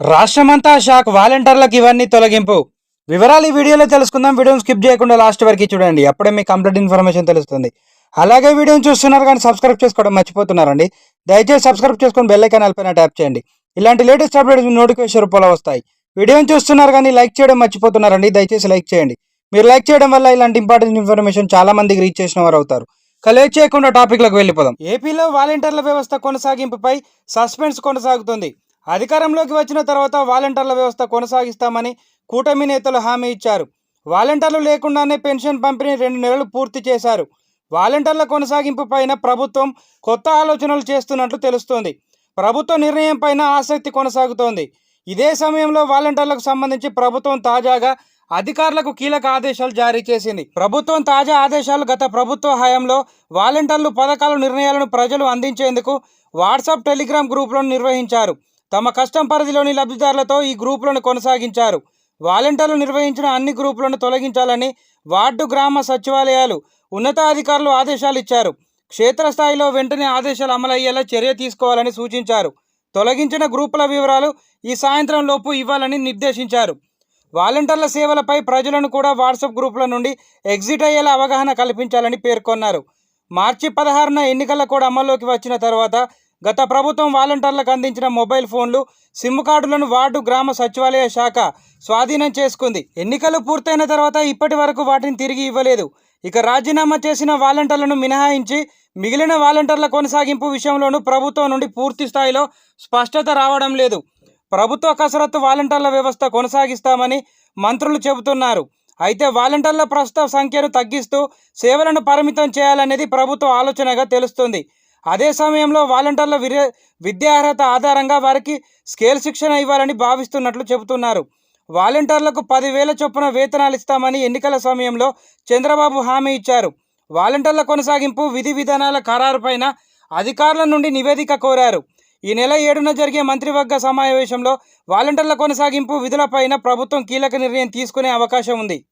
రాష్ట్రమంతా షాక్ వాలంటీర్లకు ఇవన్నీ తొలగింపు. వివరాలు ఈ వీడియోలో తెలుసుకుందాం. వీడియోని స్కిప్ చేయకుండా లాస్ట్ వరకు చూడండి. అప్పుడే మీకు కంప్లీట్ ఇన్ఫర్మేషన్ తెలుస్తుంది. అలాగే వీడియోని చూస్తున్నారు కానీ సబ్స్క్రైబ్ చేసుకోవడం మర్చిపోతున్నారండి. దయచేసి సబ్స్క్రైబ్ చేసుకొని బెల్ ఐకాన్ పైన ట్యాప్ చేయండి. ఇలాంటి లేటెస్ట్ అప్డేట్స్ నోటిఫికేషన్ రూపంలో వస్తాయి. వీడియోని చూస్తున్నారు కానీ లైక్ చేయడం మర్చిపోతున్నారండి. దయచేసి లైక్ చేయండి. మీరు లైక్ చేయడం వల్ల ఇలాంటి ఇంపార్టెంట్ ఇన్ఫర్మేషన్ చాలా మందికి రీచ్ చేసిన వారు అవుతారు. కలెక్ట్ చేయకుండా టాపిక్లకు వెళ్ళిపోదాం. ఏపీలో వాలంటీర్ల వ్యవస్థ కొనసాగింపుపై సస్పెన్స్ కొనసాగుతుంది. అధికారంలోకి వచ్చిన తర్వాత వాలంటీర్ల వ్యవస్థ కొనసాగిస్తామని కూటమి నేతలు హామీ ఇచ్చారు. వాలంటీర్లు లేకుండానే పెన్షన్ పంపిణీ రెండు నెలలు పూర్తి చేశారు. వాలంటీర్ల కొనసాగింపు పైన ప్రభుత్వం కొత్త ఆలోచనలు చేస్తున్నట్లు తెలుస్తోంది. ప్రభుత్వ నిర్ణయం పైన ఆసక్తి కొనసాగుతోంది. ఇదే సమయంలో వాలంటీర్లకు సంబంధించి ప్రభుత్వం తాజాగా అధికారులకు కీలక ఆదేశాలు జారీ చేసింది. ప్రభుత్వం తాజా ఆదేశాలు గత ప్రభుత్వ హయాంలో వాలంటీర్లు పథకాల నిర్ణయాలను ప్రజలు అందించేందుకు వాట్సాప్ టెలిగ్రామ్ గ్రూపులను నిర్వహించారు. తమ కష్టం పరిధిలోని లబ్ధిదారులతో ఈ గ్రూపులను కొనసాగించారు. వాలంటీర్లు నిర్వహించిన అన్ని గ్రూపులను తొలగించాలని వార్డు గ్రామ సచివాలయాలు ఉన్నతాధికారులు ఆదేశాలు ఇచ్చారు. క్షేత్రస్థాయిలో వెంటనే ఆదేశాలు అమలయ్యేలా చర్య తీసుకోవాలని సూచించారు. తొలగించిన గ్రూపుల వివరాలు ఈ సాయంత్రం లోపు ఇవ్వాలని నిర్దేశించారు. వాలంటీర్ల సేవలపై ప్రజలను కూడా వాట్సాప్ గ్రూపుల నుండి ఎగ్జిట్ అయ్యేలా అవగాహన కల్పించాలని పేర్కొన్నారు. మార్చి పదహారున ఎన్నికల కూడా అమల్లోకి వచ్చిన తర్వాత గత ప్రభుత్వం వాలంటీర్లకు అందించిన మొబైల్ ఫోన్లు సిమ్ కార్డులను వార్డు గ్రామ సచివాలయ శాఖ స్వాధీనం చేసుకుంది. ఎన్నికలు పూర్తయిన తర్వాత ఇప్పటి వరకు వాటిని తిరిగి ఇవ్వలేదు. ఇక రాజీనామా చేసిన వాలంటీర్లను మినహాయించి మిగిలిన వాలంటీర్ల కొనసాగింపు విషయంలోనూ ప్రభుత్వం నుండి పూర్తి స్థాయిలో స్పష్టత రావడం లేదు. ప్రభుత్వ కసరత్తు వాలంటీర్ల వ్యవస్థ కొనసాగిస్తామని మంత్రులు చెబుతున్నారు. అయితే వాలంటీర్ల ప్రస్తుత సంఖ్యను తగ్గిస్తూ సేవలను పరిమితం చేయాలనేది ప్రభుత్వ ఆలోచనగా తెలుస్తుంది. అదే సమయంలో వాలంటీర్ల విద్యా విద్యార్హత ఆధారంగా వారికి స్కేల్ శిక్షణ ఇవ్వాలని భావిస్తున్నట్లు చెబుతున్నారు. వాలంటీర్లకు పదివేల చొప్పున వేతనాలు ఇస్తామని ఎన్నికల సమయంలో చంద్రబాబు హామీ ఇచ్చారు. వాలంటీర్ల కొనసాగింపు విధి విధానాల ఖరారుపైన అధికారుల నుండి నివేదిక కోరారు. ఈ నెల ఏడున జరిగే మంత్రివర్గ సమావేశంలో వాలంటీర్ల కొనసాగింపు విధులపైన ప్రభుత్వం కీలక నిర్ణయం తీసుకునే అవకాశం ఉంది.